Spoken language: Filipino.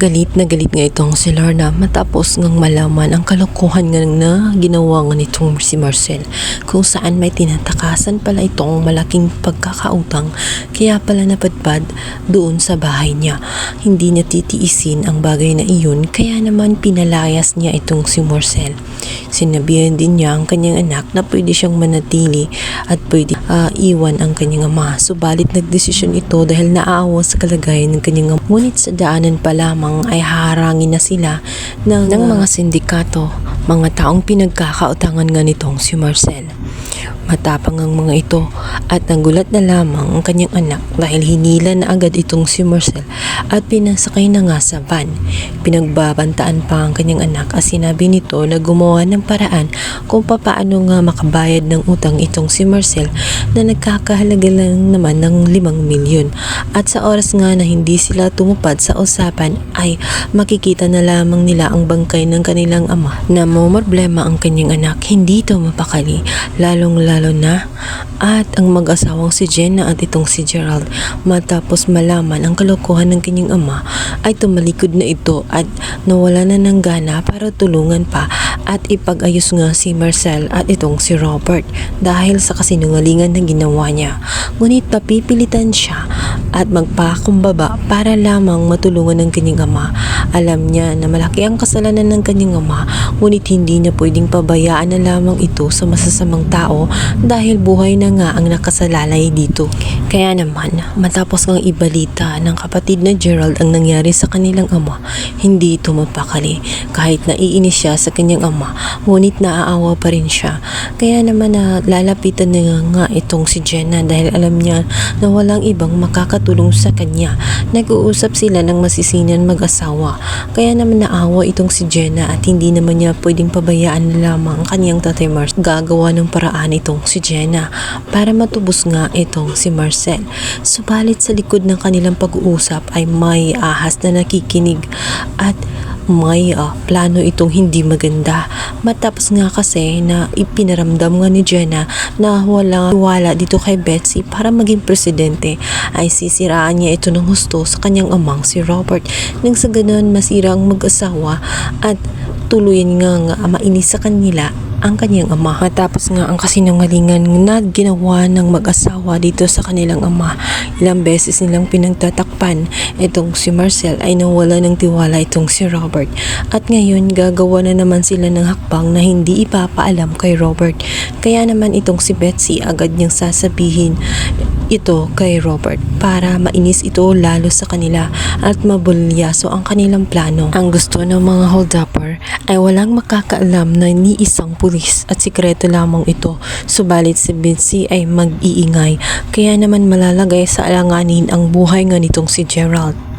Galit na galit nga itong si Lorna matapos ngang malaman ang kalokohan nga na ginawa nga nitong si Marcel kung saan may tinatakasan pala itong malaking pagkakautang kaya pala napadpad doon sa bahay niya. Hindi niya titiisin ang bagay na iyon kaya naman pinalayas niya itong si Marcel. Sinabihan din niya ang kanyang anak na pwede siyang manatili at pwede ah, iwan ang kanyang ama. Subalit nagdesisyon ito dahil naaawa sa kalagayan ng kanyang ama. Ngunit sa daanan pa lamang ay haharangin na sila ng, ng mga sindikato, mga taong pinagkakautangan nga nitong si Marcel. Matapang ang mga ito at nagulat na lamang ang kanyang anak dahil hinila na agad itong si Marcel at pinasakay na nga sa van. Pinagbabantaan pa ang kanyang anak at sinabi nito na gumawa ng paraan kung papaano nga makabayad ng utang itong si Marcel na nagkakahalaga lang naman ng 5 milyon. At sa oras nga na hindi sila tumupad sa usapan ay makikita na lamang nila ang bangkay ng kanilang ama na problema ang kanyang anak. Hindi ito mapakali, lalong lalo na at ang mag-asawang si Jenna at itong si Gerald matapos malaman ang kalokohan ng kanyang ama ay tumalikod na ito at nawala na ng gana para tulungan pa at ipag-ayos nga si Marcel at itong si Robert dahil sa kasinungalingan na ginawa niya. Ngunit papipilitan siya at magpakumbaba para lamang matulungan ng kanyang ama. Alam niya na malaki ang kasalanan ng kanyang ama ngunit hindi niya pwedeng pabayaan na lamang ito sa masasamang tao dahil buhay na nga ang nakasalalay dito. Kaya naman, matapos ngang ibalita ng kapatid na Gerald ang nangyari sa kanilang ama, hindi ito mapakali. Kahit naiinis siya sa kanyang ama, ngunit naaawa pa rin siya. Kaya naman na lalapitan na nga itong si Jenna dahil alam niya na walang ibang makakatulong sa kanya. Nag-uusap sila ng masisinan mag-asawa. Kaya naman naawa itong si Jenna at hindi naman niya pwedeng pabayaan na lamang ang kanyang tatay Mars. Gagawa ng paraan itong si Jenna para matubos nga itong si Marcel. Subalit sa likod ng kanilang pag-uusap ay may ahas na nakikinig at may ah, plano itong hindi maganda. Matapos nga kasi na ipinaramdam nga ni Jenna na wala wala dito kay Betsy para maging presidente ay sisiraan niya ito ng husto sa kanyang amang si Robert. Nang sa ganun masira ang mag-asawa at tuluyan nga nga mainis sa kanila ang kanyang ama. Matapos nga ang kasinungalingan na ginawa ng mag-asawa dito sa kanilang ama, ilang beses nilang pinagtatakpan itong si Marcel ay nawala ng tiwala itong si Robert. At ngayon gagawa na naman sila ng hakbang na hindi ipapaalam kay Robert. Kaya naman itong si Betsy agad niyang sasabihin ito kay Robert para mainis ito lalo sa kanila at mabulyaso ang kanilang plano. Ang gusto ng mga holdupper ay walang makakaalam na ni isang pulis at sikreto lamang ito. Subalit si Betsy ay mag-iingay kaya naman malalagay sa alanganin ang buhay nga nitong si Gerald.